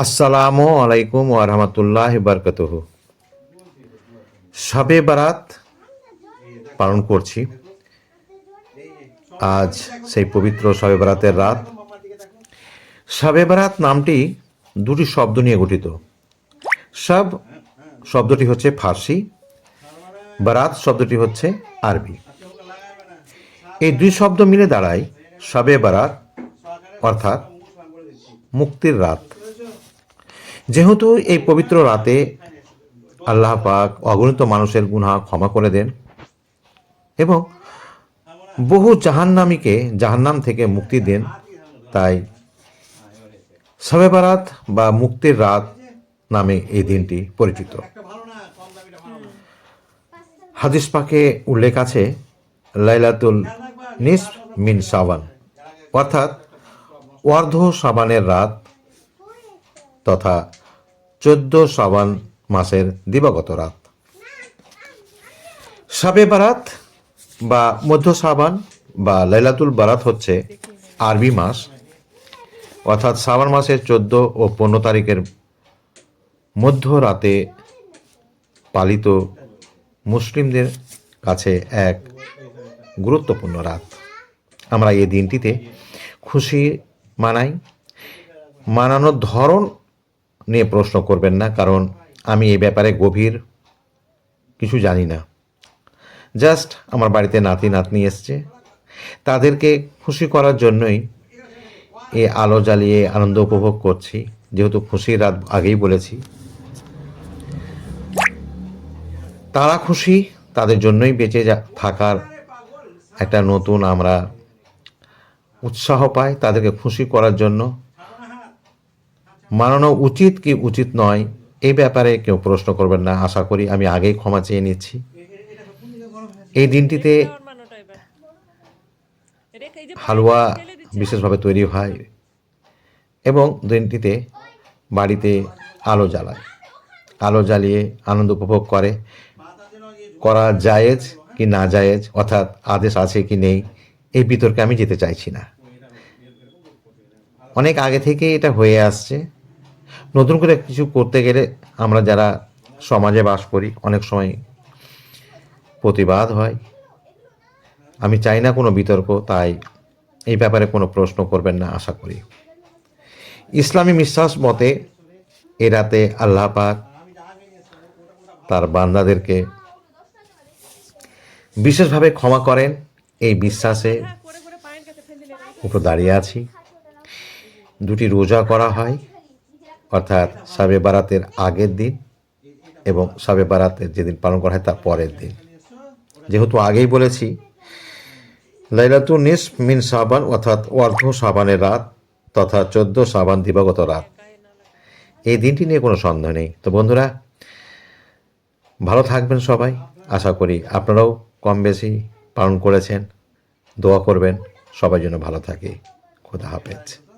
আসসালামু আলাইকুম ওরহামতুল্লাহ বরকতহ। শবে বারাত পালন করছি। আজ সেই পবিত্র শবে বারাতের রাত। শবে বারাত নামটি দুটি শব্দ নিয়ে গঠিত। সব শব্দটি হচ্ছে ফার্সি, বারাত শব্দটি হচ্ছে আরবি। এই দুই শব্দ মিলে দাঁড়ায় শবে বারাত, অর্থাৎ মুক্তির রাত। যেহেতু এই পবিত্র রাতে আল্লাহ পাক অগণিত মানুষের গুনাহ ক্ষমা করে দেন এবং বহু জাহান্নামীকে জাহান্নাম থেকে মুক্তি দেন, তাই শবে বারাত বা মুক্তির রাত নামে এই দিনটি পরিচিত। হাদিস পাকে উল্লেখ আছে, লাইলাতুল নিস মিন সাবান অর্থাৎ অর্ধ সাবানের রাত তথা চোদ্দ শ্রাবণ মাসের দিবাগত রাত। সাবে বারাত বা মধ্য সাবান বা লাইলাতুল বারাত হচ্ছে আরবি মাস। অর্থাৎ শ্রাবণ মাসের চোদ্দ ও পনেরো তারিখের মধ্য রাতে পালিত মুসলিমদের কাছে এক গুরুত্বপূর্ণ রাত। আমরা এই দিনটিতে খুশি মানাই। মানানোর ধরন নিয়ে প্রশ্ন করবেন না, কারণ আমি এই ব্যাপারে গভীর কিছু জানি না। জাস্ট আমার বাড়িতে নাতি নাতনি এসছে। তাদেরকে খুশি করার জন্যই এ আলো জ্বালিয়ে আনন্দ উপভোগ করছি। যেহেতু খুশির রাত আগেই বলেছি। তারা খুশি, তাদের জন্যই বেঁচে থাকার একটা নতুন আমরা উৎসাহ পাই তাদেরকে খুশি করার জন্য। মানানো উচিত কি উচিত নয় এই ব্যাপারে কেউ প্রশ্ন করবেন না। আশা করি আমি আগেই ক্ষমা চেয়ে নিচ্ছি। এই দিনটিতে হালুয়া বিশেষভাবে তৈরি হয় এবং দিনটিতে বাড়িতে আলো জ্বালায়। আলো জ্বালিয়ে আনন্দ উপভোগ করে। করা জায়েজ কি না জায়েজ, অর্থাৎ আদেশ আছে কি নেই, এই বিতর্কে আমি যেতে চাইছি না। অনেক আগে থেকে এটা হয়ে আসছে। নতুন করে কিছু করতে গেলে আমরা যারা সমাজে বাস করি, অনেক সময় প্রতিবাদ হয়। আমি চাই না কোনো বিতর্ক, তাই এই ব্যাপারে কোনো প্রশ্ন করবেন না, আশা করি। ইসলামী বিশ্বাস মতে এ রাতে আল্লাহ পাক তার বান্দাদেরকে বিশেষভাবে ক্ষমা করেন। এই বিশ্বাসে উপর দাঁড়িয়ে আছি। দুটি রোজা করা হয়। অর্থাৎ সাবে বারাতের আগের দিন এবং সাবে বারাতের যেদিন পালন করা হয় তার পরের দিন। যেহেতু আগেই বলেছি লাইলাতু নিস মিন সাবান অর্থাৎ অর্ধ সাবানের রাত তথা চোদ্দ সাবান দিবাগত রাত। এই দিনটি নিয়ে কোনো সন্দেহ নেই। তো বন্ধুরা, ভালো থাকবেন সবাই। আশা করি আপনারাও কম বেশি পালন করেছেন। দোয়া করবেন। সবাই যেন ভালো থাকে। খোদা হাফেজ।